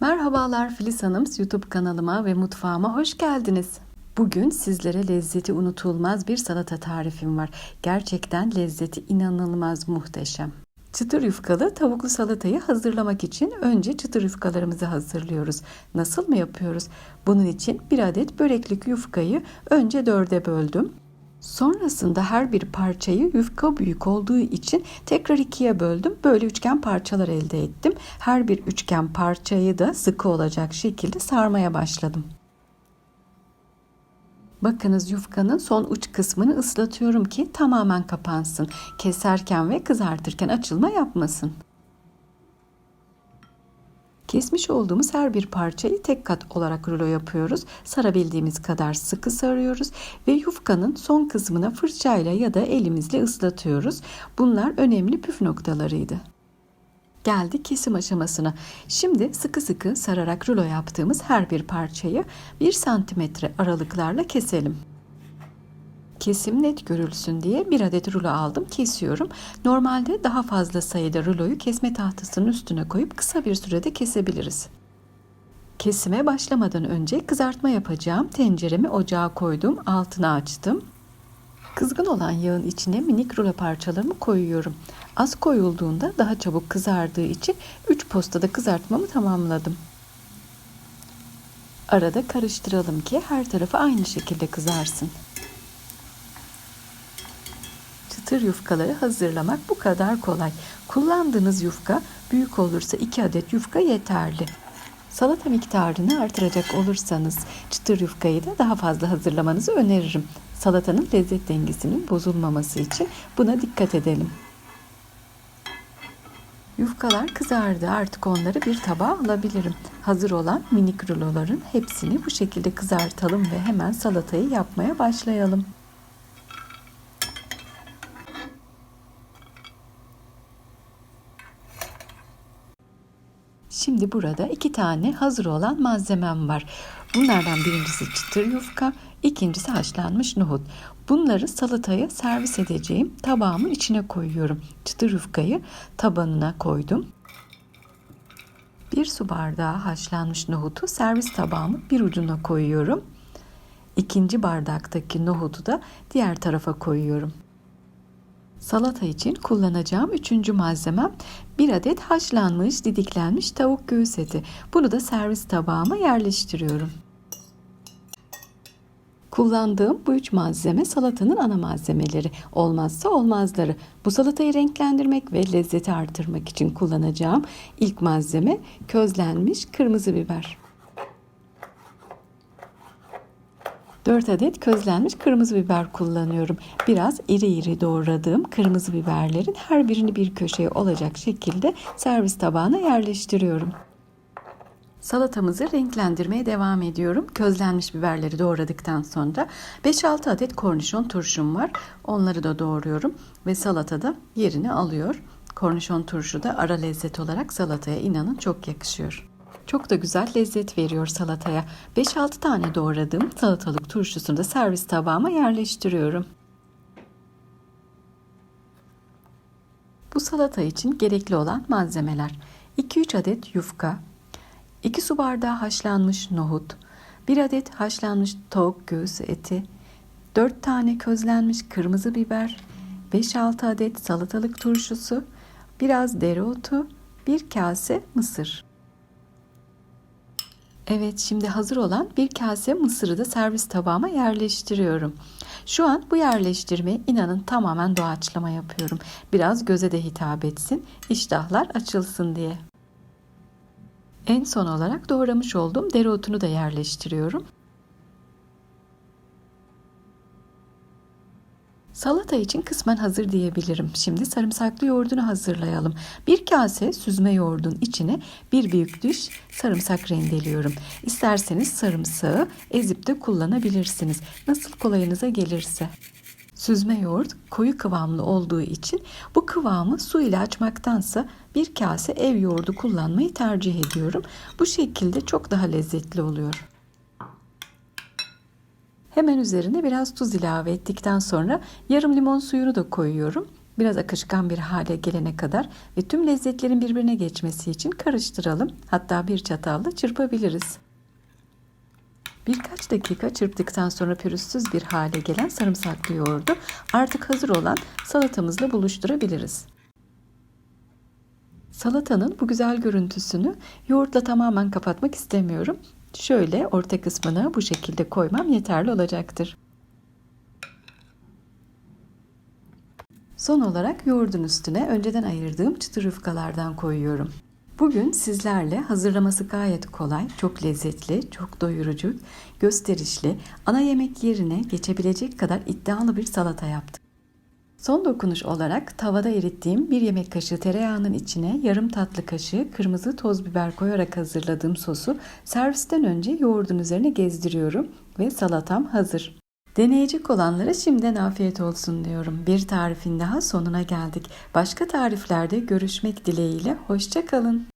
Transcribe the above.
Merhabalar Filiz Hanım YouTube kanalıma ve mutfağıma hoş geldiniz. Bugün sizlere lezzeti unutulmaz bir salata tarifim var. Gerçekten lezzeti inanılmaz muhteşem. Çıtır yufkalı tavuklu salatayı hazırlamak için önce çıtır yufkalarımızı hazırlıyoruz. Nasıl mı yapıyoruz? Bunun için bir adet böreklik yufkayı önce dörde böldüm. Sonrasında her bir parçayı yufka büyük olduğu için tekrar ikiye böldüm. Böyle üçgen parçalar elde ettim. Her bir üçgen parçayı da sıkı olacak şekilde sarmaya başladım. Bakınız yufkanın son uç kısmını ıslatıyorum ki tamamen kapansın. Keserken ve kızartırken açılma yapmasın. Kesmiş olduğumuz her bir parçayı tek kat olarak rulo yapıyoruz. Sarabildiğimiz kadar sıkı sarıyoruz ve yufkanın son kısmına fırçayla ya da elimizle ıslatıyoruz. Bunlar önemli püf noktalarıydı. Geldi kesim aşamasına. Şimdi sıkı sıkı sararak rulo yaptığımız her bir parçayı 1 santimetre aralıklarla keselim. Kesim net görülsün diye bir adet rulo aldım kesiyorum. Normalde daha fazla sayıda ruloyu kesme tahtasının üstüne koyup kısa bir sürede kesebiliriz. Kesime başlamadan önce kızartma yapacağım tenceremi ocağa koydum altına açtım. Kızgın olan yağın içine minik rulo parçalarımı koyuyorum. Az koyulduğunda daha çabuk kızardığı için 3 postada kızartmamı tamamladım. Arada karıştıralım ki her tarafı aynı şekilde kızarsın. Çıtır yufkaları hazırlamak bu kadar kolay. Kullandığınız yufka büyük olursa 2 adet yufka yeterli. Salata miktarını artıracak olursanız çıtır yufkayı da daha fazla hazırlamanızı öneririm. Salatanın lezzet dengesinin bozulmaması için buna dikkat edelim. Yufkalar kızardı. Artık onları bir tabağa alabilirim. Hazır olan minik ruloların hepsini bu şekilde kızartalım ve hemen salatayı yapmaya başlayalım. Şimdi burada iki tane hazır olan malzemem var. Bunlardan birincisi çıtır yufka, ikincisi haşlanmış nohut. Bunları salataya servis edeceğim tabağımın içine koyuyorum. Çıtır yufkayı tabanına koydum. Bir su bardağı haşlanmış nohutu servis tabağımın bir ucuna koyuyorum. İkinci bardaktaki nohutu da diğer tarafa koyuyorum. Salata için kullanacağım üçüncü malzemem bir adet haşlanmış didiklenmiş tavuk göğüs eti. Bunu da servis tabağıma yerleştiriyorum. Kullandığım bu üç malzeme salatanın ana malzemeleri. Olmazsa olmazları. Bu salatayı renklendirmek ve lezzeti artırmak için kullanacağım ilk malzeme közlenmiş kırmızı biber. 4 adet közlenmiş kırmızı biber kullanıyorum. Biraz iri iri doğradığım kırmızı biberlerin her birini bir köşeye olacak şekilde servis tabağına yerleştiriyorum. Salatamızı renklendirmeye devam ediyorum. Közlenmiş biberleri doğradıktan sonra 5-6 adet kornişon turşum var. Onları da doğruyorum ve salatada yerini alıyor. Kornişon turşu da ara lezzet olarak salataya inanın çok yakışıyor. Çok da güzel lezzet veriyor salataya. 5-6 tane doğradığım salatalık turşusunu da servis tabağıma yerleştiriyorum. Bu salata için gerekli olan malzemeler 2-3 adet yufka, 2 su bardağı haşlanmış nohut, 1 adet haşlanmış tavuk göğsü eti, 4 tane közlenmiş kırmızı biber, 5-6 adet salatalık turşusu, biraz dereotu, 1 kase mısır. Evet şimdi hazır olan bir kase mısırı da servis tabağıma yerleştiriyorum. Şu an bu yerleştirmeyi inanın tamamen doğaçlama yapıyorum. Biraz göze de hitap etsin, iştahlar açılsın diye. En son olarak doğramış olduğum dereotunu da yerleştiriyorum. Salata için kısmen hazır diyebilirim. Şimdi sarımsaklı yoğurdunu hazırlayalım. Bir kase süzme yoğurdun içine bir büyük diş sarımsak rendeliyorum. İsterseniz sarımsağı ezip de kullanabilirsiniz. Nasıl kolayınıza gelirse. Süzme yoğurt koyu kıvamlı olduğu için bu kıvamı su ile açmaktansa bir kase ev yoğurdu kullanmayı tercih ediyorum. Bu şekilde çok daha lezzetli oluyor. Hemen üzerine biraz tuz ilave ettikten sonra yarım limon suyunu da koyuyorum. Biraz akışkan bir hale gelene kadar ve tüm lezzetlerin birbirine geçmesi için karıştıralım. Hatta bir çatalla çırpabiliriz. Birkaç dakika çırptıktan sonra pürüzsüz bir hale gelen sarımsaklı yoğurdu artık hazır olan salatamızla buluşturabiliriz. Salatanın bu güzel görüntüsünü yoğurtla tamamen kapatmak istemiyorum. Şöyle orta kısmını bu şekilde koymam yeterli olacaktır. Son olarak yoğurdun üstüne önceden ayırdığım çıtır yufkalardan koyuyorum. Bugün sizlerle hazırlaması gayet kolay, çok lezzetli, çok doyurucu, gösterişli, ana yemek yerine geçebilecek kadar iddialı bir salata yaptım. Son dokunuş olarak tavada erittiğim bir yemek kaşığı tereyağının içine yarım tatlı kaşığı kırmızı toz biber koyarak hazırladığım sosu servisten önce yoğurdun üzerine gezdiriyorum ve salatam hazır. Deneyecek olanlara şimdiden afiyet olsun diyorum. Bir tarifin daha sonuna geldik. Başka tariflerde görüşmek dileğiyle. Hoşça kalın.